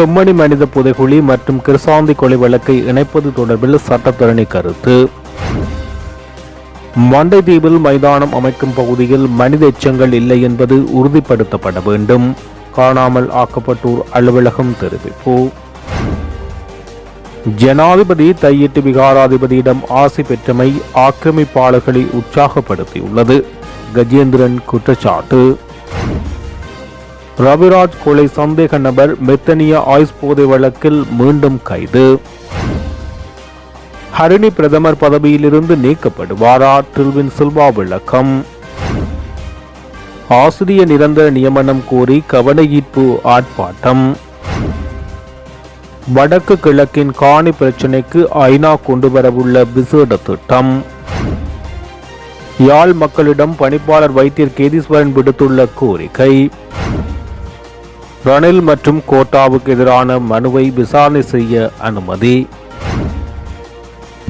செம்மணி மனித புதைகுழி மற்றும் கிருசாந்தி கொலை வழக்கை இணைப்பது தொடர்பில் சட்டத்தரணி கருத்து. மண்டைதீவில் மைதானம் அமைக்கும் பகுதியில் மனித எச்சங்கள் இல்லை என்பது உறுதிப்படுத்தப்பட வேண்டும். காணாமல் ஆக்கப்பட்டோர் அலுவலகம் தெரிவிப்பு. ஜனாதிபதி தையிட்டு விகாராதிபதியிடம் ஆசி பெற்றமை ஆக்கிரமிப்பாளர்களை உற்சாகப்படுத்தியுள்ளது. கஜேந்திரன் குற்றச்சாட்டு. ரவிராஜ் கொலை சந்தேக நபர் மெத்தனிய ஆயுஸ் போதை வழக்கில் மீண்டும் கைது. ஹரிணி பிரதமர் பதவியிலிருந்து நீக்கப்படுவாரா? டில்வின் சில்வா விளக்கம். ஆசிரிய நிரந்தர நியமனம் கோரி கவனஈர்ப்பு ஆர்ப்பாட்டம். வடக்கு கிழக்கின் காணி பிரச்சினைக்கு ஐநா கொண்டு வரவுள்ள விசேட திட்டம். யாழ் மக்களிடம் பணிப்பாளர் வைத்தியர் கேதீஸ்வரன் விடுத்துள்ள கோரிக்கை. ரணில் மற்றும் கோட்டாவுக்கு எதிரான மனுவை விசாரணை செய்ய அனுமதி.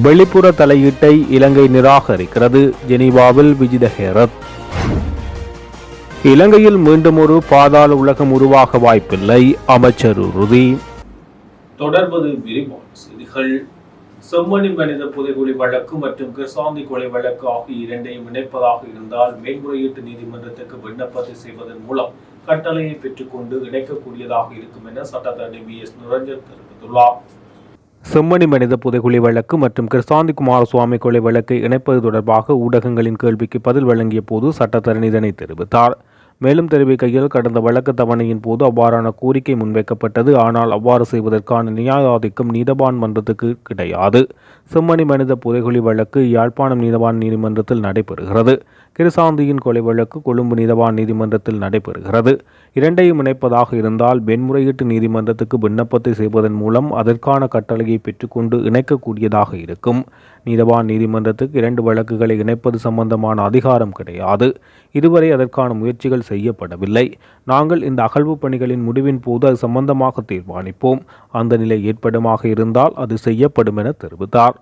வெளிப்புற தலையீட்டை இலங்கை நிராகரிக்கிறது. ஜெனீவாவில் விஜித ஹேரத். இலங்கையில் மீண்டும் ஒரு பாதாள உலகம் உருவாக வாய்ப்பில்லை. அமைச்சர் உறுதி. தொடர்வது விரிவான செய்திகள். செம்மணி மனித புதைகுழி வழக்கு மற்றும் கிருசாந்தி கொலை வழக்கு ஆகிய இரண்டையும் இணைப்பதாக இருந்தால் மேல்முறையீட்டு நீதிமன்றத்துக்கு விண்ணப்பத்தை செய்வதன் மூலம் கட்டளையை பெற்றுக்கொண்டு இணைக்கக்கூடியதாக இருக்கும் என சட்டத்தரணி பி எஸ் நிரஞ்சன் தெரிவித்துள்ளார். செம்மணி மனித புதைகுழி வழக்கு மற்றும் கிருசாந்தி குமாரசுவாமி கொலை வழக்கை இணைப்பது தொடர்பாக ஊடகங்களின் கேள்விக்கு பதில் வழங்கிய போது சட்டத்தரணி இதனை தெரிவித்தார். மேலும் தெரிவிக்கையில் கடந்த வழக்கு தவணையின் போது அவ்வாறான கோரிக்கை முன்வைக்கப்பட்டது. ஆனால் அவ்வாறு செய்வதற்கான நியாயாதிக்கம் நீதவான் மன்றத்துக்கு கிடையாது. செம்மணி மனித புதைகுழி வழக்கு யாழ்ப்பாணம் நீதவான் நீதிமன்றத்தில் நடைபெறுகிறது. கிருசாந்தியின் கொலை வழக்கு கொழும்பு நீதவான் நீதிமன்றத்தில் நடைபெறுகிறது. இரண்டையும் இணைப்பதாக இருந்தால் வெண்முறையீட்டு நீதிமன்றத்துக்கு விண்ணப்பத்தை செய்வதன் மூலம் அதற்கான கட்டளையை பெற்றுக்கொண்டு இணைக்கக்கூடியதாக இருக்கும். நீதவான் நீதிமன்றத்துக்கு இரண்டு வழக்குகளை இணைப்பது சம்பந்தமான அதிகாரம் கிடையாது. இதுவரை அதற்கான முயற்சிகள் செய்யப்படவில்லை. நாங்கள் இந்த அகழ்வு பணிகளின் முடிவின் போது அது சம்பந்தமாக தீர்மானிப்போம். அந்த நிலை ஏற்படுமாக இருந்தால் அது செய்யப்படும் என தெரிவித்தார்.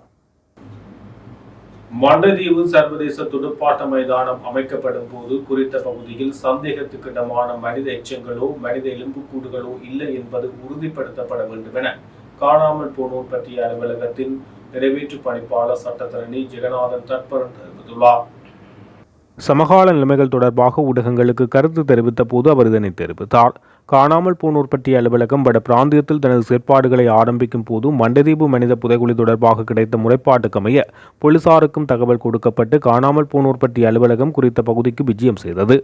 மண்டதீவு சர்வதேச துடுப்பாட்ட மைதானம் அமைக்கப்படும் போது குறித்த பகுதியில் சந்தேகத்துக்கிடமான மனித எச்சங்களோ மனித எலும்புக்கூடுகளோ இல்லை என்பது உறுதிப்படுத்தப்பட வேண்டும் என காணாமல் போனோர் பற்றிய அலுவலகத்தின் நிறைவேற்று பணிப்பாளர் சட்டத்தரணி ஜெகநாதன் தற்பரன் தெரிவித்துள்ளார். சமகால நிலைமைகள் தொடர்பாக ஊடகங்களுக்கு கருத்து தெரிவித்த போது அவர் இதனை தெரிவித்தார். காணாமல் போனோர் பற்றிய அலுவலகம் வட பிராந்தியத்தில் தனது செயற்பாடுகளை ஆரம்பிக்கும் போது மண்டதீவு மனித புதைகுழி தொடர்பாக கிடைத்த முறைப்பாட்டுக்கமைய போலீசாருக்கும் தகவல் கொடுக்கப்பட்டு காணாமல் போனோர் பற்றிய அலுவலகம் குறித்த பகுதிக்கு விஜயம் செய்தது.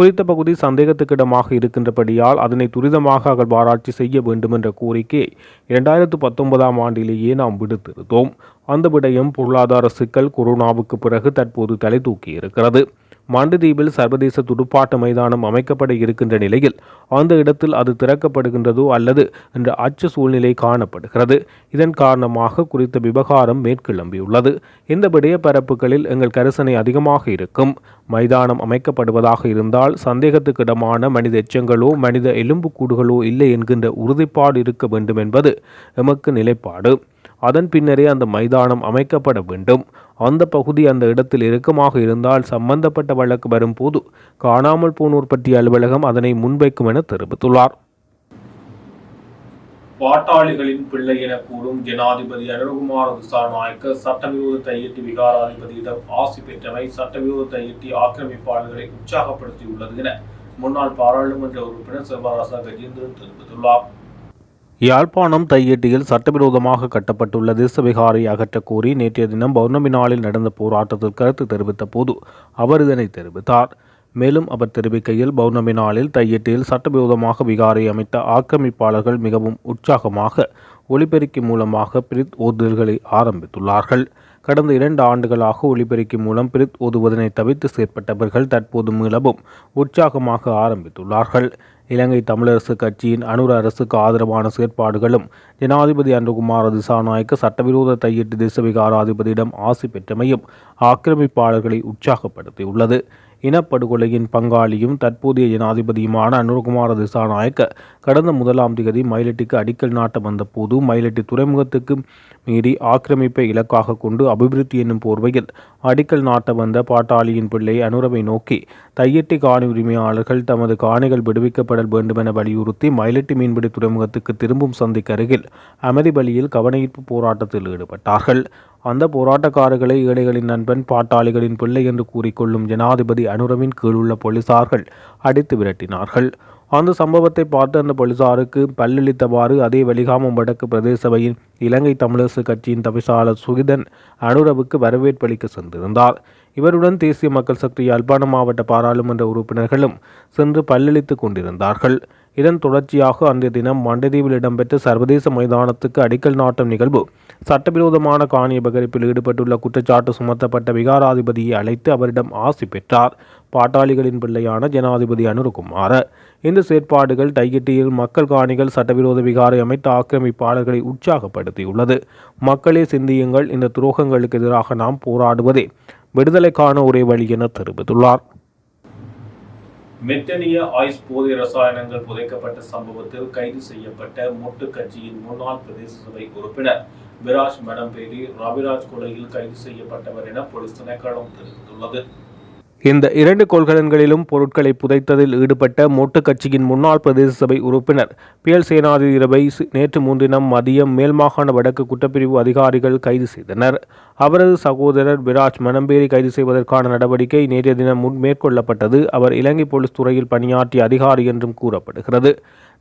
குறித்த பகுதி சந்தேகத்துக்கிடமாக இருக்கின்றபடியால் அதனை துரிதமாக அகழ்வாராய்ச்சி செய்ய வேண்டுமென்ற கோரிக்கை கோரிக்கையை இரண்டாயிரத்து பத்தொன்பதாம் ஆண்டிலேயே நாம் விடுத்திருந்தோம். அந்த விடயம் பொருளாதார சிக்கல் கொரோனாவுக்கு பிறகு தற்போது தலை தூக்கியிருக்கிறது மாண்டுதீவில் சர்வதேச துடுப்பாட்ட மைதானம் அமைக்கப்பட இருக்கின்ற நிலையில் அந்த இடத்தில் அது திறக்கப்படுகின்றதோ அல்லது என்ற அச்சு சூழ்நிலை காணப்படுகிறது. இதன் காரணமாக குறித்த விவகாரம் மேற்கிளம்பியுள்ளது. இந்த விடயப்பரப்புகளில் எங்கள் கரிசனை அதிகமாக இருக்கும். மைதானம் அமைக்கப்படுவதாக இருந்தால் சந்தேகத்துக்கிடமான மனித எச்சங்களோ மனித எலும்புக்கூடுகளோ இல்லை என்கின்ற உறுதிப்பாடு இருக்க வேண்டும் என்பது எமக்கு நிலைப்பாடு. அதன் பின்னரே அந்த மைதானம் அமைக்கப்பட வேண்டும். அந்த பகுதி அந்த இடத்தில் இறுக்கமாக இருந்தால் சம்பந்தப்பட்ட வழக்கு வரும்போது காணாமல் போனோர் பற்றிய அலுவலகம் அதனை முன்வைக்கும் என தெரிவித்துள்ளார். பாட்டாளிகளின் பிள்ளை என கூறும் ஜனாதிபதி அனுகுமார திசாநாயக்க சட்டவிரோத தையிட்டி விகாராதிபதியிடம் ஆசி பெற்றவை சட்டவிரோத தையிட்டி ஆக்கிரமிப்பாளர்களை உற்சாகப்படுத்தியுள்ளது என முன்னாள் பாராளுமன்ற உறுப்பினர் செல்வராசா கஜேந்திரன் தெரிவித்துள்ளார். யாழ்ப்பாணம் தையெட்டியில் சட்டவிரோதமாக கட்டப்பட்டுள்ள தேசவிகாரை அகற்றக் கோரி நேற்றைய தினம் பௌர்ணமி நாளில் நடந்த போராட்டத்தில் கருத்து தெரிவித்த போது அவர் இதனை தெரிவித்தார். மேலும் அவர் தெரிவிக்கையில் பௌர்ணமி நாளில் தையெட்டியில் சட்டவிரோதமாக விகாரை அமைத்த ஆக்கிரமிப்பாளர்கள் மிகவும் உற்சாகமாக ஒலிபெருக்கி மூலமாக பிரித் ஓதுதல்களை ஆரம்பித்துள்ளார்கள். கடந்த இரண்டு ஆண்டுகளாக ஒலிபெருக்கி மூலம் பிரித் ஓதுவதனை தவிர்த்து செயற்பட்டவர்கள் தற்போது மீளவும் உற்சாகமாக ஆரம்பித்துள்ளார்கள். இலங்கை தமிழரசு கட்சியின் அனுர அரசுக்கு ஆதரவான செயற்பாடுகளும் ஜனாதிபதி அன்றகுமார திசாநாயக்க சட்டவிரோத தையிட்டு தேசவிகாராதிபதியிடம் ஆசி பெற்றமையும் ஆக்கிரமிப்பாளர்களை உற்சாகப்படுத்தியுள்ளது. இனப்படுகொலையின் பங்காளியும் தற்போதைய ஜனாதிபதியுமான அனுரகுமார திசாநாயக்க கடந்த முதலாம் திகதி மயிலட்டிக்கு அடிக்கல் நாட்ட வந்தபோது மயிலட்டி துறைமுகத்துக்கு மீறி ஆக்கிரமிப்பை இலக்காக கொண்டு அபிவிருத்தி என்னும் போர்வையில் அடிக்கல் நாட்ட வந்த பாட்டாளியின் பிள்ளை அனுரவை நோக்கி தையட்டி காணி உரிமையாளர்கள் தமது காணிகள் விடுவிக்கப்படல் வேண்டுமென வலியுறுத்தி மயிலட்டி மீன்பிடி துறைமுகத்துக்கு திரும்பும் சந்திக்கு அருகில் அமைதிபலியில் கவனஈர்ப்பு போராட்டத்தில் ஈடுபட்டார்கள். அந்த போராட்டக்காரர்களை ஏழைகளின் நண்பன் பாட்டாளிகளின் பிள்ளை என்று கூறிக்கொள்ளும் ஜனாதிபதி அனுரவின் கீழுள்ள போலீசார்கள் அடித்து விரட்டினார்கள். அந்த சம்பவத்தை பார்த்து அந்த போலீசாருக்கு பல்லளித்தவாறு அதே வலிகாமம் வடக்கு பிரதேச சபையின் இலங்கை தமிழரசு கட்சியின் தவிசாளர் சுகிதன் அனுரவுக்கு வரவேற்பளிக்க சென்றிருந்தார். இவருடன் தேசிய மக்கள் சக்தி யாழ்ப்பாணம் மாவட்ட பாராளுமன்ற உறுப்பினர்களும் சென்று பல்லளித்துக் கொண்டிருந்தார்கள். இதன் தொடர்ச்சியாக அன்றைய தினம் மண்டதீவில் இடம்பெற்ற சர்வதேச மைதானத்துக்கு அடிக்கல் நாட்டம் நிகழ்வு. சட்டவிரோதமான காணி அபகரிப்பில் ஈடுபட்டுள்ள குற்றச்சாட்டு சுமத்தப்பட்ட விகாராதிபதியை அழைத்து அவரிடம் ஆசி பெற்றார். பாட்டாளிகளின் பிள்ளையான ஜனாதிபதி அனுருகுமார. இந்த செயற்பாடுகள் டையிட்டியில் மக்கள் காணிகள் சட்டவிரோத விகாரை அமைத்த ஆக்கிரமிப்பாளர்களை உற்சாகப்படுத்தியுள்ளது. மக்களே சிந்தியுங்கள் இந்த துரோகங்களுக்கு எதிராக நாம் போராடுவதே. விடுதலைக்கான ஒரே வழி என தெரிவித்துள்ளார். மெத்தனிய ஆயுஸ் போதை ரசாயனங்கள் புதைக்கப்பட்ட சம்பவத்தில் கைது செய்யப்பட்ட மொட்டு கட்சியின் முன்னாள் பிரதேச சபை உறுப்பினர் விராஜ் மடம்பேரி ரவிராஜ் கொலையில் கைது செய்யப்பட்டவர் என போலீஸ் திணைக்களம் தெரிவித்துள்ளது. இந்த இரண்டு கொள்கலன்களிலும் பொருட்களை புதைத்ததில் ஈடுபட்ட மொட்டு கட்சியின் முன்னாள் பிரதேச சபை உறுப்பினர் பியல் சேனாதிரவை நேற்று முன்தினம் மதியம் மேல்மாகாண வடக்கு குற்றப்பிரிவு அதிகாரிகள் கைது செய்தனர். அவரது சகோதரர் விராஜ் மனம்பேரி கைது செய்வதற்கான நடவடிக்கை நேற்றைய தினம் முன் மேற்கொள்ளப்பட்டது. அவர் இலங்கை போலீஸ் துறையில் பணியாற்றிய அதிகாரி என்றும் கூறப்படுகிறது.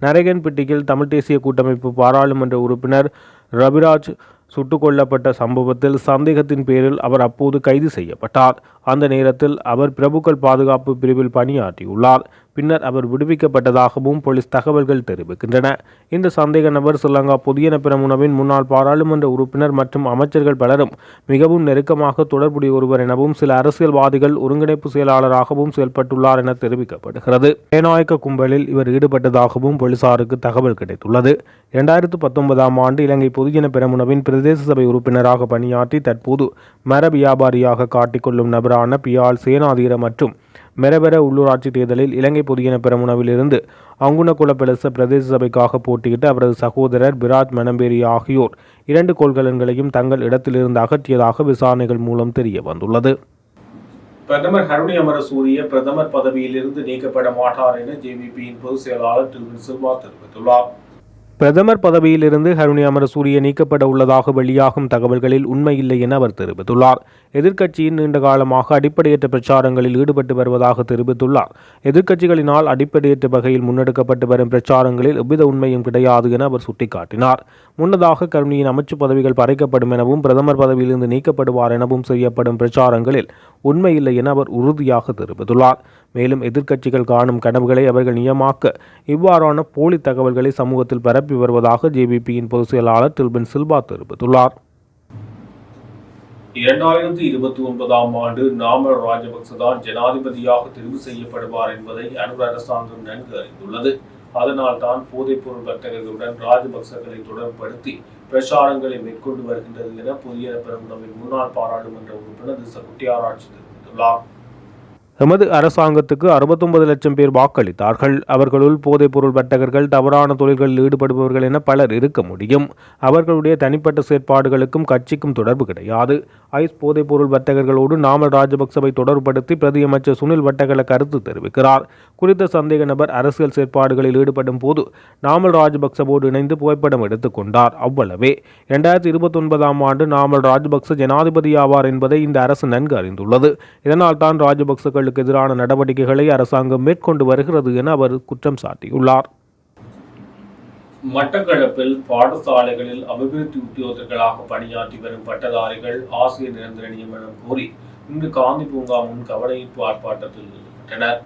நரகன்பட்டியில் தமிழ் தேசிய கூட்டமைப்பு பாராளுமன்ற உறுப்பினர் ரவிராஜ் சுட்டுக் கொல்லப்பட்ட சம்பவத்தில் சந்தேகத்தின் பேரில் அவர் அப்போது கைது செய்யப்பட்டார். அந்த நேரத்தில் அவர் பிரபுக்கள் பாதுகாப்பு பிரிவில் பணியாற்றியுள்ளார். பின்னர் அவர் விடுவிக்கப்பட்டதாகவும் போலீஸ் தகவல்கள் தெரிவிக்கின்றன. இந்த சந்தேக நபர் ஸ்ரீலங்கா பொதியன பிரமுனவின் முன்னாள் பாராளுமன்ற உறுப்பினர் மற்றும் அமைச்சர்கள் பலரும் மிகவும் நெருக்கமாக தொடர்புடைய ஒருவர் எனவும் சில அரசியல்வாதிகள் ஒருங்கிணைப்பு செயலாளராகவும் செயல்பட்டுள்ளார் என தெரிவிக்கப்படுகிறது. பேநாயக்க கும்பலில் இவர் ஈடுபட்டதாகவும் போலீசாருக்கு தகவல் கிடைத்துள்ளது. இரண்டாயிரத்து பத்தொன்பதாம் ஆண்டு இலங்கை பொதுஜன பெரமுனவின் பிரதேச சபை உறுப்பினராக பணியாற்றி தற்போது மர வியாபாரியாக காட்டிக்கொள்ளும் நபரான பியால் சேனாதீர மற்றும் மெரபெர உள்ளூராட்சி தேர்தலில் இலங்கை பொதுஜன பெருமுனவிலிருந்து அங்குணகுல பெலச பிரதேச சபைக்காக போட்டியிட்டு அவரது சகோதரர் பிராட் மெனம்பேரி ஆகியோர் இரண்டு கோள்கலன்களையும் தங்கள் இடத்திலிருந்து அகற்றியதாக விசாரணைகள் மூலம் தெரிய வந்துள்ளது. பிரதமர் ஹருணி அமரசூரிய பிரதமர் பதவியிலிருந்து நீக்கப்பட மாட்டார் என ஜேவிபியின் பொதுச் செயலாளர் டில்வின் சில்வா தெரிவித்துள்ளார். பிரதமர் பதவியிலிருந்து ஹருணி அமரசூரிய நீக்கப்பட உள்ளதாக வெளியாகும் தகவல்களில் உண்மையில்லை என அவர் தெரிவித்துள்ளார். எதிர்க்கட்சியின் நீண்ட காலமாக அடிப்படையற்ற பிரச்சாரங்களில் ஈடுபட்டு வருவதாக தெரிவித்துள்ளார். எதிர்க்கட்சிகளினால் அடிப்படையற்ற வகையில் முன்னெடுக்கப்பட்டு வரும் பிரச்சாரங்களில் எவ்வித உண்மையும் கிடையாது என அவர் சுட்டிக்காட்டினார். முன்னதாக கருணியின் அமைச்சு பதவிகள் பறைக்கப்படும் எனவும் பிரதமர் பதவியிலிருந்து நீக்கப்படுவார் எனவும் செய்யப்படும் பிரச்சாரங்களில் உண்மையில்லை என அவர் உறுதியாக தெரிவித்துள்ளார். மேலும் எதிர்க்கட்சிகள் காணும் கனவுகளை அவர்கள் நியமாக்க இவ்வாறான போலி தகவல்களை சமூகத்தில் பரப்பி வருவதாக ஜேபிபியின் பொதுச் செயலாளர் டில்பின் சில்வா தெரிவித்துள்ளார். இரண்டாயிரத்தி இருபத்தி ஒன்பதாம் ஆண்டு நாமல் ராஜபக்சதான் ஜனாதிபதியாக தெரிவு செய்யப்படுவார் என்பதை அனுர் அரசாங்கம் நன்கு அறிந்துள்ளது. அதனால் தான் போதைப்பொருள் வர்த்தகர்களுடன் ராஜபக்சர்களை தொடர்படுத்தி பிரச்சாரங்களை மேற்கொண்டு வருகின்றது என புதிய பெருமுனவின் முன்னாள் பாராளுமன்ற உறுப்பினர் திச குட்டியாராட்சி தெரிவித்துள்ளார். எமது அரசாங்கத்துக்கு அறுபத்தொன்பது லட்சம் பேர் வாக்களித்தார்கள். அவர்களுள் போதைப்பொருள் வர்த்தகர்கள் தவறான தொழில்களில் ஈடுபடுபவர்கள் என பலர் இருக்க முடியும். அவர்களுடைய தனிப்பட்ட செயற்பாடுகளுக்கும் கட்சிக்கும் தொடர்பு கிடையாது. ஐஸ் போதைப்பொருள் வர்த்தகர்களோடு நாமல் ராஜபக்சவை தொடர்புபடுத்தி பிரதியமைச்சர் சுனில் வட்டகல கருத்து தெரிவிக்கிறார். குறித்த சந்தேக நபர் அரசியல் செயற்பாடுகளில் ஈடுபடும் போது நாமல் ராஜபக்சவோடு இணைந்து புகைப்படம் எடுத்துக்கொண்டார் அவ்வளவே. இரண்டாயிரத்தி இருபத்தொன்பதாம் ஆண்டு நாமல் ராஜபக்ச ஜனாதிபதி ஆவார் என்பதை இந்த அரசு நன்கு அறிந்துள்ளது. இதனால் தான் ராஜபக்சகளுக்கு எதிரான நடவடிக்கைகளை அரசாங்கம் மேற்கொண்டு வருகிறது என அவர் குற்றம் சாட்டியுள்ளார். மட்டக்களப்பில் பாடசாலைகளில் அபிவிருத்தி உத்தியோகர்களாக பணியாற்றி வரும் பட்டதாரிகள் ஆசிரியர் நிரந்தர நியமனம் கோரி இன்று காந்தி பூங்கா முன் கவனஈர்ப்பு ஆர்ப்பாட்டத்தில் ஈடுபட்டனர்.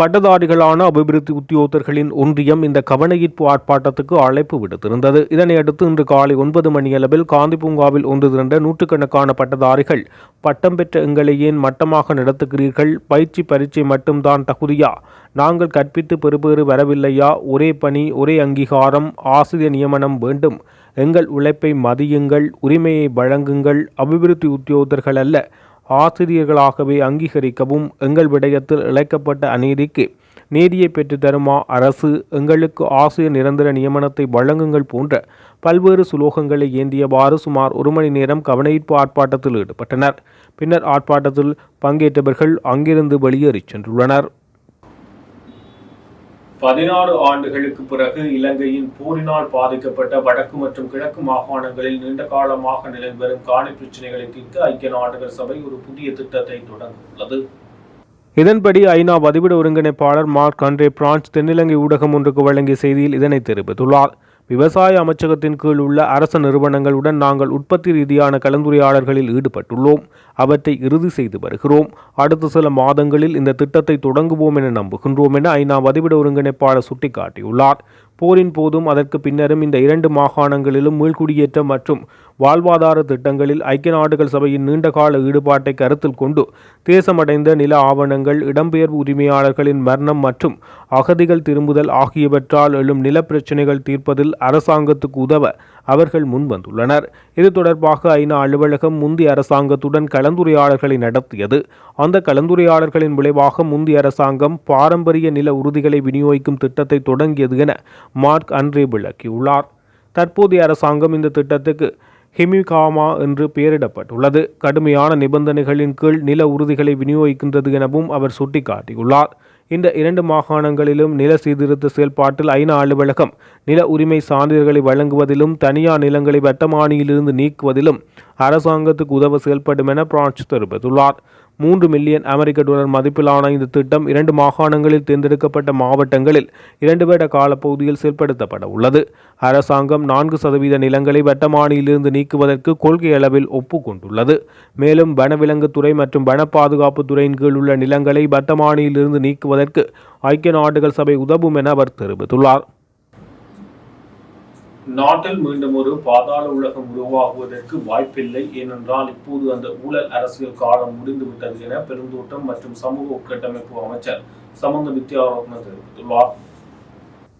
பட்டதாரிகளான அபிவிருத்தி உத்தியோகர்களின் ஒன்றியம் இந்த கவனஈர்ப்பு ஆர்ப்பாட்டத்துக்கு அழைப்பு விடுத்திருந்தது. இதனையடுத்து இன்று காலை ஒன்பது மணியளவில் காந்தி பூங்காவில் ஒன்று திரண்ட நூற்றுக்கணக்கான பட்டதாரிகள் பட்டம் பெற்ற எங்களை ஏன் மட்டமாக நடத்துகிறீர்கள்? பயிற்சி பரீட்சை மட்டும்தான் தகுதியா? நாங்கள் கற்பித்து பெறுபேறு வரவில்லையா? ஒரே பணி ஒரே அங்கீகாரம் ஆசிரியர் நியமனம் வேண்டும். எங்கள் உழைப்பை மதியுங்கள் உரிமையை வழங்குங்கள். அபிவிருத்தி உத்தியோகர்கள் அல்ல ஆசிரியர்களாகவே அங்கீகரிக்கவும் எங்கள் விடயத்தில் இழைக்கப்பட்ட அநீதிக்கு நீதியை பெற்றுத்தருமா அரசு? எங்களுக்கு ஆசிரியர் நிரந்தர நியமனத்தை வழங்குங்கள் போன்ற பல்வேறு சுலோகங்களை ஏந்தியவாறு சுமார் ஒரு மணி நேரம் கவனஈர்ப்பு ஆர்ப்பாட்டத்தில் ஈடுபட்டனர். பின்னர் ஆர்ப்பாட்டத்தில் பங்கேற்றவர்கள் அங்கிருந்து வெளியேறிச் சென்றுள்ளனர். பதினாறு ஆண்டுகளுக்கு பிறகு இலங்கையின் போரினால் பாதிக்கப்பட்ட வடக்கு மற்றும் கிழக்கு மாகாணங்களில் நீண்ட காலமாக நிலவி வரும் காணி பிரச்சினைகளை தீர்க்க ஐக்கிய நாடுகள் சபை ஒரு புதிய திட்டத்தை தொடங்கியுள்ளது. இதன்படி ஐநா வதிவிட ஒருங்கிணைப்பாளர் மார்க் அன்றே பிரான்ஸ் தென்னிலங்கை ஊடகம் ஒன்றுக்கு வழங்கிய செய்தியில் இதனை தெரிவித்துள்ளார். விவசாய அமைச்சகத்தின் கீழ் உள்ள அரச நிறுவனங்களுடன் நாங்கள் உற்பத்தி ரீதியான கலந்துரையாடல்களில் ஈடுபட்டுள்ளோம். அவற்றை இறுதி செய்து வருகிறோம். அடுத்த சில மாதங்களில் இந்த திட்டத்தை தொடங்குவோம் என நம்புகின்றோம் என ஐநா வதிவிட ஒருங்கிணைப்பாளர் சுட்டிக்காட்டியுள்ளார். போரின் போதும் அதற்கு பின்னரும் இந்த இரண்டு மாகாணங்களிலும் மீள்குடியேற்றம் மற்றும் வாழ்வாதார திட்டங்களில் ஐக்கிய நாடுகள் சபையின் நீண்டகால ஈடுபாட்டை கருத்தில் கொண்டு தேசமடைந்த நில ஆவணங்கள் இடம்பெயர்வு உரிமையாளர்களின் மரணம் மற்றும் அகதிகள் திரும்புதல் ஆகியவற்றால் எழும் நில பிரச்சினைகள் தீர்ப்பதில் அரசாங்கத்துக்கு உதவ அவர்கள் முன்வந்துள்ளனர். இது தொடர்பாக ஐநா அலுவலகம் முந்தைய அரசாங்கத்துடன் கலந்துரையாடல்களை நடத்தியது. அந்த கலந்துரையாடல்களின் விளைவாக முந்தைய அரசாங்கம் பாரம்பரிய நில உறுதிகளை விநியோகிக்கும் திட்டத்தை தொடங்கியது என மார்க் அன்றே விளக்கியுள்ளார். தற்போதைய அரசாங்கம் இந்த திட்டத்துக்கு ஹிமிகாமா என்று பெயரிடப்பட்டுள்ளது. கடுமையான நிபந்தனைகளின் கீழ் நில உறுதிகளை விநியோகிக்கின்றது எனவும் அவர் சுட்டிக்காட்டியுள்ளார். இந்த இரண்டு மாகாணங்களிலும் நில சீர்திருத்த செயல்பாட்டில் ஐநா அலுவலகம் நில உரிமை சான்றிதழ்களை வழங்குவதிலும் தனியார் நிலங்களை வட்டமானியிலிருந்து நீக்குவதிலும் அரசாங்கத்துக்கு உதவ செயல்படும் என பிரான்ஸ் தெரிவித்துள்ளார். மூன்று மில்லியன் அமெரிக்க டாலர் மதிப்பிலான இந்த திட்டம் இரண்டு மாகாணங்களில் தேர்ந்தெடுக்கப்பட்ட மாவட்டங்களில் இரண்டு வருட காலப்பகுதியில் செயல்படுத்தப்பட உள்ளது அரசாங்கம் நான்கு சதவீத நிலங்களை வட்டமானியிலிருந்து நீக்குவதற்கு கொள்கை அளவில் ஒப்புக்கொண்டுள்ளது. மேலும் வனவிலங்குத்துறை மற்றும் வன பாதுகாப்பு துறையின் கீழ் உள்ள நிலங்களை வட்டமானியிலிருந்து நீக்குவதற்கு ஐக்கிய நாடுகள் சபை உதவும் என அவர் தெரிவித்துள்ளார். நாட்டில் மீண்டும் ஒரு பாதாள உலகம் உருவாகுவதற்கு வாய்ப்பில்லை. ஏனென்றால் இப்போது அந்த ஊழல் அரசியல் காலம் முடிந்துவிட்டது என பெருந்தோட்டம் மற்றும் சமூக உட்கட்டமைப்பு அமைச்சர் சமந்த வித்யாரத்ன தெரிவித்துள்ளார்.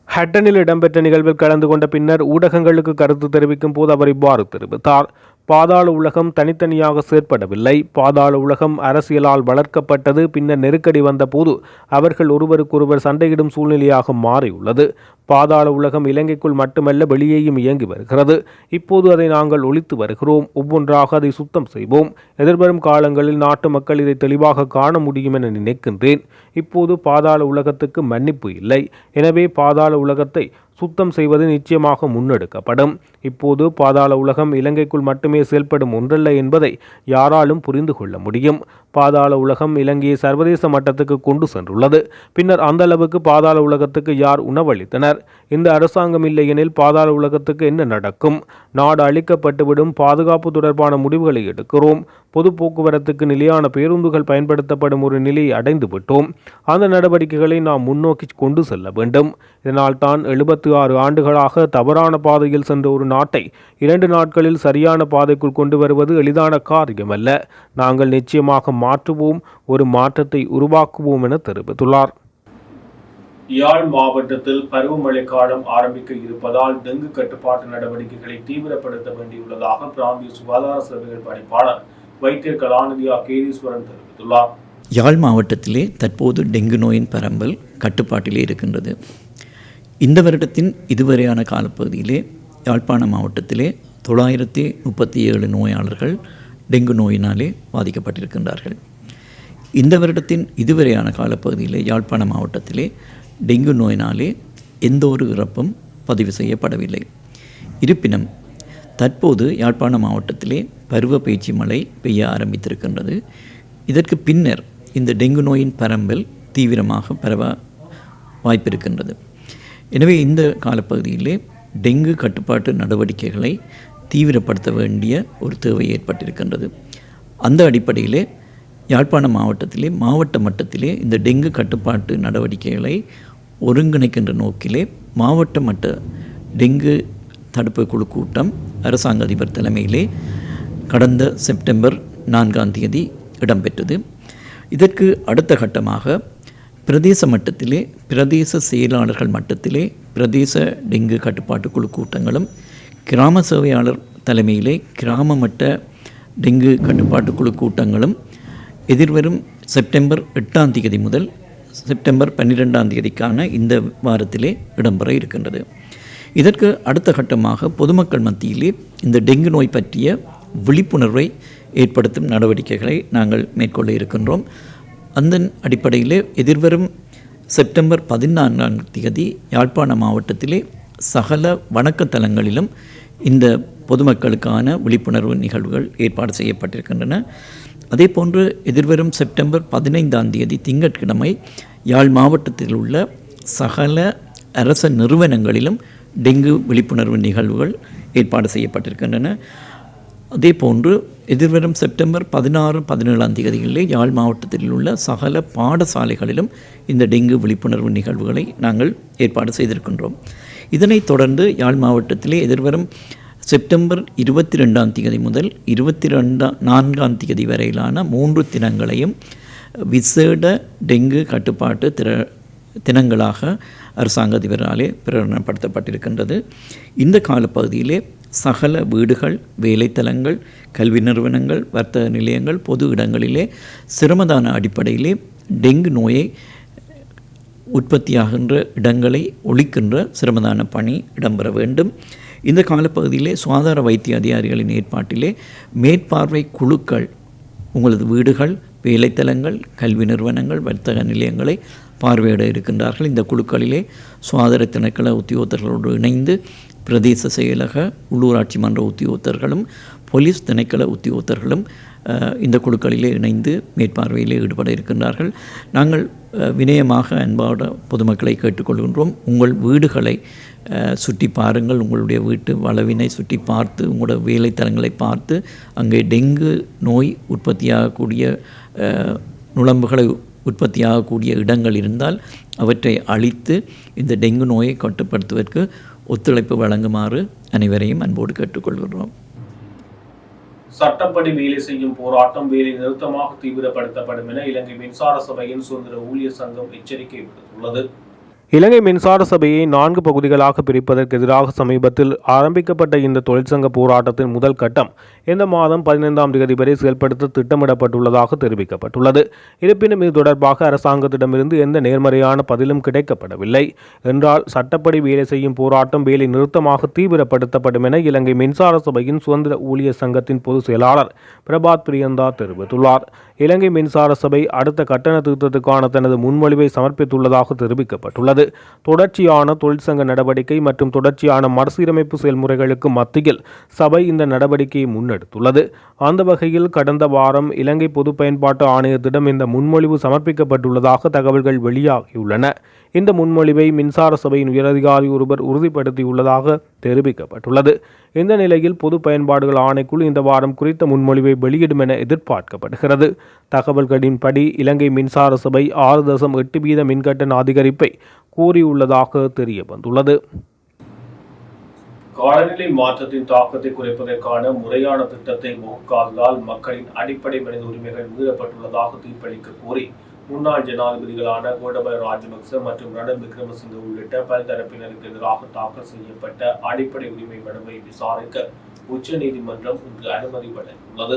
ஹட்டனில் இடம்பெற்ற நிகழ்வில் கலந்து கொண்ட பின்னர் ஊடகங்களுக்கு கருத்து தெரிவிக்கும் போது அவர் இவ்வாறு தெரிவித்தார். பாதாள உலகம் தனித்தனியாக செயற்படவில்லை. பாதாள உலகம் அரசியலால் வளர்க்கப்பட்டது. பின்னர் நெருக்கடி வந்தபோது அவர்கள் ஒருவருக்கொருவர் சண்டையிடும் சூழ்நிலையாக மாறியுள்ளது. பாதாள உலகம் இலங்கைக்குள் மட்டுமல்ல வெளியேயும் இயங்கி வருகிறது. இப்போது அதை நாங்கள் ஒழித்து வருகிறோம். ஒவ்வொன்றாக அதை சுத்தம் செய்வோம். எதிர்வரும் காலங்களில் நாட்டு மக்கள் இதை தெளிவாக காண முடியும் என நினைக்கின்றேன். இப்போது பாதாள உலகத்துக்கு மன்னிப்பு இல்லை. எனவே பாதாள உலகத்தை சுத்தம் செய்வது நிச்சயமாக முன்னெடுக்கப்படும். இப்போது பாதாள உலகம் இலங்கைக்குள் மட்டுமே செயல்படும் ஒன்றல்ல என்பதை யாராலும் புரிந்து கொள்ள முடியும். பாதாள உலகம் இலங்கையை சர்வதேச மட்டத்துக்கு கொண்டு சென்றுள்ளது. பின்னர் அந்த அளவுக்கு பாதாள உலகத்துக்கு யார் உணவளித்தனர்? இந்த அரசாங்கம் இல்லையெனில் பாதாள உலகத்துக்கு என்ன நடக்கும்? நாடு அழிக்கப்பட்டுவிடும் பாதுகாப்பு தொடர்பான முடிவுகளை எடுக்கிறோம். பொது போக்குவரத்துக்கு நிலையான பேருந்துகள் பயன்படுத்தப்படும் ஒரு நிலையை அடைந்து விட்டோம் அந்த நடவடிக்கைகளை நாம் முன்னோக்கி கொண்டு செல்ல வேண்டும். இதனால் தான் எழுபத்தி ஆறு ஆண்டுகளாக தவறான பாதையில் சென்ற ஒரு நாட்டை இரண்டு நாட்களில் சரியான பாதைக்குள் கொண்டு வருவது எளிதான காரியமல்ல. நாங்கள் நிச்சயமாக மாற்றுவோம் ஒரு மாற்றத்தை உருவாக்குவோம் என தெரிவித்துள்ளார். யாழ் மாவட்டத்தில் பருவமழை காலம் ஆரம்பிக்க இருப்பதால் டெங்கு கட்டுப்பாட்டு நடவடிக்கைகளை தீவிரப்படுத்த வேண்டியுள்ளதாக பிராந்திய சுகாதார சேவைகள் பணிப்பாளர் வைத்தியர் கலாநிதியா கேதீஸ்வரன் தெரிவித்துள்ளார். யாழ் மாவட்டத்திலே தற்போது டெங்கு நோயின் பரம்பல் கட்டுப்பாட்டிலே இருக்கின்றது. இந்த வருடத்தின் இதுவரையான காலப்பகுதியிலே யாழ்ப்பாண மாவட்டத்திலே தொள்ளாயிரத்தி முப்பத்தி ஏழு நோயாளர்கள் டெங்கு நோயினாலே பாதிக்கப்பட்டிருக்கின்றார்கள். இந்த வருடத்தின் இதுவரையான காலப்பகுதியிலே யாழ்ப்பாண மாவட்டத்திலே டெங்கு நோயினாலே எந்த ஒரு இறப்பும் பதிவு செய்யப்படவில்லை. இருப்பினும் தற்போது யாழ்ப்பாண மாவட்டத்திலே பருவ பயிற்சி மழை பெய்ய ஆரம்பித்திருக்கின்றது. இதற்கு பின்னர் இந்த டெங்கு நோயின் பரம்பல் தீவிரமாக பரவ வாய்ப்பிருக்கின்றது. எனவே இந்த காலப்பகுதியிலே டெங்கு கட்டுப்பாட்டு நடவடிக்கைகளை தீவிரப்படுத்த வேண்டிய ஒரு தேவை ஏற்பட்டிருக்கின்றது. அந்த அடிப்படையிலே யாழ்ப்பாண மாவட்டத்திலே மாவட்ட மட்டத்திலே இந்த டெங்கு கட்டுப்பாட்டு நடவடிக்கைகளை ஒருங்கிணைக்கின்ற நோக்கிலே மாவட்ட மட்ட டெங்கு தடுப்பு குழு கூட்டம் அரசாங்க அதிபர் தலைமையிலே கடந்த செப்டம்பர் நான்காம் தேதி இடம்பெற்றது. இதற்கு அடுத்த கட்டமாக பிரதேச மட்டத்திலே பிரதேச செயலாளர்கள் மட்டத்திலே பிரதேச டெங்கு கட்டுப்பாட்டு குழு கூட்டங்களும் கிராம சேவையாளர் தலைமையிலே கிராம மட்ட டெங்கு கட்டுப்பாட்டு குழு கூட்டங்களும் எதிர்வரும் செப்டம்பர் எட்டாம் தேதி முதல் செப்டம்பர் பன்னிரெண்டாம் தேதிக்கான இந்த வாரத்திலே இடம்பெற இருக்கின்றது. இதற்கு அடுத்த கட்டமாக பொதுமக்கள் மத்தியிலே இந்த டெங்கு நோய் பற்றிய விழிப்புணர்வை ஏற்படுத்தும் நடவடிக்கைகளை நாங்கள் மேற்கொள்ள இருக்கின்றோம். அந்த அடிப்படையிலே எதிர்வரும் செப்டம்பர் பதினான்காம் தேதி யாழ்ப்பாண மாவட்டத்திலே சகல வணக்கத்தலங்களிலும் இந்த பொதுமக்களுக்கான விழிப்புணர்வு நிகழ்வுகள் ஏற்பாடு செய்யப்பட்டிருக்கின்றன. அதே போன்று எதிர்வரும் செப்டம்பர் பதினைந்தாம் தேதி திங்கட்கிழமை யாழ் மாவட்டத்தில் உள்ள சகல அரச நிறுவனங்களிலும் டெங்கு விழிப்புணர்வு நிகழ்வுகள் ஏற்பாடு செய்யப்பட்டிருக்கின்றன. அதே போன்று எதிர்வரும் செப்டம்பர் பதினாறு பதினேழாம் தேதிகளிலே யாழ் மாவட்டத்தில் உள்ள சகல பாடசாலைகளிலும் இந்த டெங்கு விழிப்புணர்வு நிகழ்வுகளை நாங்கள் ஏற்பாடு செய்திருக்கின்றோம். இதனைத் தொடர்ந்து யாழ் மாவட்டத்திலே எதிர்வரும் செப்டம்பர் இருபத்தி ரெண்டாம் தேதி முதல் இருபத்தி ரெண்டாம் நான்காம் தேதி வரையிலான மூன்று தினங்களையும் விசேட டெங்கு கட்டுப்பாட்டு திற தினங்களாக அரசாங்க அதிபராலே பிரகடனப்படுத்தப்பட்டிருக்கின்றது. இந்த காலப்பகுதியிலே சகல வீடுகள் வேலைத்தலங்கள் கல்வி நிறுவனங்கள் வர்த்தக நிலையங்கள் பொது இடங்களிலே சிரமதான அடிப்படையிலே டெங்கு நோயை உற்பத்தியாகின்ற இடங்களை ஒழிக்கின்ற சிரமதான பணி இடம்பெற வேண்டும். இந்த காலப்பகுதியிலே சுகாதார வைத்திய அதிகாரிகளின் ஏற்பாட்டிலே மேற்பார்வை குழுக்கள் உங்களது வீடுகள் வேலைத்தலங்கள் கல்வி நிறுவனங்கள் வர்த்தக நிலையங்களை பார்வையிட இருக்கின்றார்கள். இந்த குழுக்களிலே சுகாதார திணைக்கள உத்தியோகத்தர்களோடு இணைந்து பிரதேச செயலக உள்ளூராட்சி மன்ற உத்தியோகத்தர்களும் போலீஸ் திணைக்கள உத்தியோகத்தர்களும் இந்த குழுக்களிலே இணைந்து மேற்பார்வையிலே ஈடுபட இருக்கின்றார்கள். நாங்கள் வினயமாக அன்பாட பொதுமக்களை கேட்டுக்கொள்கின்றோம். உங்கள் வீடுகளை சுற்றி பாருங்கள். உங்களுடைய வீட்டு வளவினை சுற்றி பார்த்து உங்களோட வேலைத்தலங்களை பார்த்து அங்கே டெங்கு நோய் உற்பத்தியாகக்கூடிய நுழம்புகளை உற்பத்தியாகக்கூடிய இடங்கள் இருந்தால் அவற்றை அழித்து இந்த டெங்கு நோயை கட்டுப்படுத்துவதற்கு ஒத்துழைப்பு வழங்குமாறு அனைவரையும் அன்போடு கேட்டுக்கொள்கிறோம் சட்டப்படி வேலை செய்யும் போராட்டம் வேலை நிறுத்தமாக தீவிரப்படுத்தப்படும் என இலங்கை மின்சார சபையின் சுதந்திர ஊழியர் சங்கம் எச்சரிக்கை விடுத்துள்ளது. இலங்கை மின்சார சபையை நான்கு பகுதிகளாக பிரிப்பதற்கு எதிராக சமீபத்தில் ஆரம்பிக்கப்பட்ட இந்த தொழிற்சங்க போராட்டத்தின் முதல் கட்டம் இந்த மாதம் பதினைந்தாம் தேதி வரை செயல்படுத்த திட்டமிடப்பட்டுள்ளதாக தெரிவிக்கப்பட்டுள்ளது. இருப்பினும் இது தொடர்பாக அரசாங்கத்திடமிருந்து எந்த நேர்மறையான பதிலும் கிடைக்கப்படவில்லை. என்றால் சட்டப்படி வேலை செய்யும் போராட்டம் வேலை நிறுத்தமாக தீவிரப்படுத்தப்படும் என இலங்கை மின்சார சபையின் சுதந்திர ஊழியர் சங்கத்தின் பொதுச் செயலாளர் பிரபாத் பிரியந்தா தெரிவித்துள்ளார். இலங்கை மின்சார சபை அடுத்த கட்டண திருத்தத்துக்கான தனது முன்மொழிவை சமர்ப்பித்துள்ளதாக தெரிவிக்கப்பட்டுள்ளது. தொடர்ச்சியான தொழிற்சங்க நடவடிக்கை மற்றும் தொடர்ச்சியான மறுசீரமைப்பு செயல்முறைகளுக்கு மத்தியில் சபை இந்த நடவடிக்கையை முன்னெடுத்துள்ளது. அந்த வகையில் கடந்த வாரம் இலங்கை பொது பயன்பாட்டு ஆணையத்திடம் இந்த முன்மொழிவு சமர்ப்பிக்கப்பட்டுள்ளதாக தகவல்கள் வெளியாகியுள்ளன. இந்த முன்மொழிவை மின்சார சபையின் உயரதிகாரி ஒருவர் உறுதிப்படுத்தியுள்ளதாக தெரிவிக்கப்பட்டுள்ளது. இந்த நிலையில் பொது பயன்பாடுகள் ஆணைக்குழு இந்த வாரம் குறித்த முன்மொழிவை வெளியிடும் என எதிர்பார்க்கப்படுகிறது. தகவல்களின்படி இலங்கை மின்சார சபை ஆறு தசம் எட்டு வீத மின்கட்டண அதிகரிப்பை கூறியுள்ளதாக தெரிய வந்துள்ளது காலநிலை மாற்றத்தின் தாக்கத்தை குறைப்பதற்கான முறையான திட்டத்தை வகுக்காததால் மக்களின் அடிப்படை மனித உரிமைகள் மீறப்பட்டுள்ளதாக தீர்ப்பளிக்க கோரி முன்னாள் ஜனாதிபதிகளான கோடபய ராஜபக்ச மற்றும் ரணில் விக்ரமசிங்க உள்ளிட்ட பல்தரப்பினருக்கு எதிராக தாக்கல் செய்யப்பட்ட அடிப்படை உரிமை மனுவை விசாரிக்க உச்சநீதிமன்றம் இன்று அனுமதி வழங்கியுள்ளது.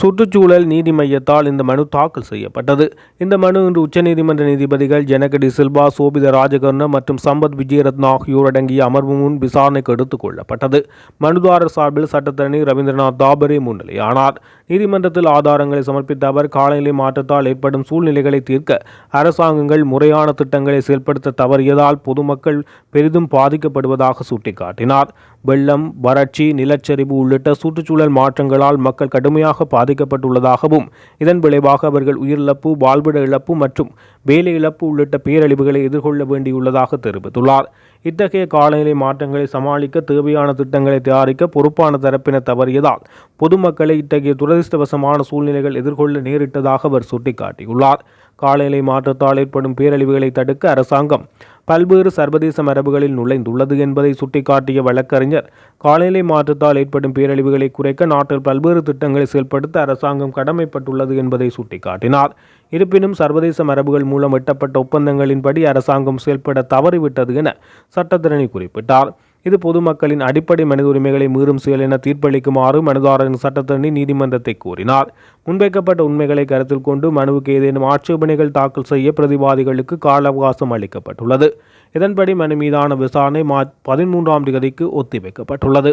சுற்றுச்சூழல் நீதி மையத்தால் இந்த மனு தாக்கல் செய்யப்பட்டது. இந்த மனு இன்று உச்சநீதிமன்ற நீதிபதிகள் ஜனகடி சில்வா சோபித ராஜகர்ண மற்றும் சம்பத் விஜயரத்ன ஆகியோர் அடங்கிய அமர்வு முன் விசாரணைக்கு எடுத்துக் கொள்ளப்பட்டது. மனுதாரர் சார்பில் சட்டத்தரணி ரவீந்திரநாத் தாபரே முன்னிலையானார். நீதிமன்றத்தில் ஆதாரங்களை சமர்ப்பித்த அவர் காலநிலை மாற்றத்தால் ஏற்படும் சூழ்நிலைகளை தீர்க்க அரசாங்கங்கள் முறையான திட்டங்களை செயல்படுத்த தவறியதால் பொதுமக்கள் பெரிதும் பாதிக்கப்படுவதாக சுட்டிக்காட்டினார். வெள்ளம் வறட்சி நிலச்சரிவு உள்ளிட்ட சுற்றுச்சூழல் மாற்றங்களால் மக்கள் கடுமையாக பாதிக்கப்பட்டுள்ளதாகவும் இதன் விளைவாக அவர்கள் உயிரிழப்பு வாழ்விட இழப்பு மற்றும் வேலை இழப்பு உள்ளிட்ட பேரழிவுகளை எதிர்கொள்ள வேண்டியுள்ளதாக தெரிவித்துள்ளார். இத்தகைய காலநிலை மாற்றங்களை சமாளிக்க தேவையான திட்டங்களை தயாரிக்க பொறுப்பான தரப்பினர் தவறியதால் பொதுமக்களை இத்தகைய துரதிர்ஷ்டவசமான சூழ்நிலைகள் எதிர்கொள்ள நேரிட்டதாக அவர் சுட்டிக்காட்டியுள்ளார். காலநிலை மாற்றத்தால் ஏற்படும் பேரழிவுகளை தடுக்க அரசாங்கம் பல்வேறு சர்வதேச மரபுகளில் நுழைந்துள்ளது என்பதை சுட்டிக்காட்டிய வழக்கறிஞர் காலநிலை மாற்றத்தால் ஏற்படும் பேரழிவுகளை குறைக்க நாட்டில் பல்வேறு திட்டங்களை செயல்படுத்த அரசாங்கம் கடமைப்பட்டுள்ளது என்பதை சுட்டிக்காட்டினார். இருப்பினும் சர்வதேச மரபுகள் மூலம் எட்டப்பட்ட ஒப்பந்தங்களின்படி அரசாங்கம் செயல்பட தவறிவிட்டது என சட்டத்திறனை குறிப்பிட்டார். இது பொதுமக்களின் அடிப்படை மனித உரிமைகளை மீறும் செயல் என தீர்ப்பளிக்குமாறு மனுதாரரின் சட்டத்தரணி நீதிமன்றத்தை கோரினார். முன்வைக்கப்பட்ட உண்மைகளை கருத்தில் கொண்டு மனுவுக்கு ஏதேனும் ஆட்சேபனைகள் தாக்கல் செய்ய பிரதிவாதிகளுக்கு கால அவகாசம் அளிக்கப்பட்டுள்ளது. இதன்படி மனு மீதான விசாரணை மார்ச் பதிமூன்றாம் தேதிக்கு ஒத்திவைக்கப்பட்டுள்ளது.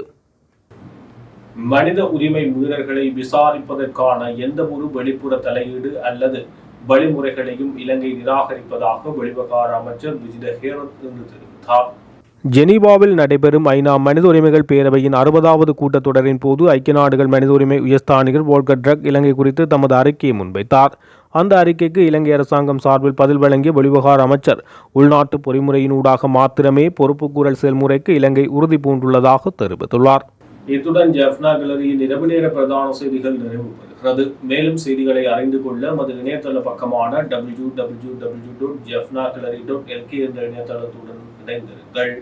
மனித உரிமை மீறல்களை விசாரிப்பதற்கான எந்த ஒரு வெளிப்புற தலையீடு அல்லது வழிமுறைகளையும் இலங்கை நிராகரிப்பதாக வெளிவகார அமைச்சர் விஜித ஹேரத் என்று தெரிவித்தார். ஜெனீவாவில் நடைபெறும் ஐநா மனித உரிமைகள் பேரவையின் அறுபதாவது கூட்டத்தொடரின் போது ஐக்கிய நாடுகள் மனித உரிமை உயர்ஸ்தானிகர் வோல்கர் ட்ரக் இலங்கை குறித்து தமது அறிக்கையை முன்வைத்தார். அந்த அறிக்கைக்கு இலங்கை அரசாங்கம் சார்பில் பதில் வழங்கிய வெளிவகார அமைச்சர் உள்நாட்டு பொறிமுறையினூடாக மாத்திரமே பொறுப்புக்கூறல் செயல்முறைக்கு இலங்கை உறுதி பூண்டுள்ளதாக தெரிவித்துள்ளார். இத்துடன் ஜெஃப்னா கேலரியின் இரவு நேர பிரதான செய்திகள் நிறைவு பெறுகிறது மேலும் செய்திகளை அறிந்து கொள்ள மது இணையதள பக்கமான W W W dot Jaffna gallery dot LK என்ற இணையதளத்துடன் இணைந்திருங்கள்.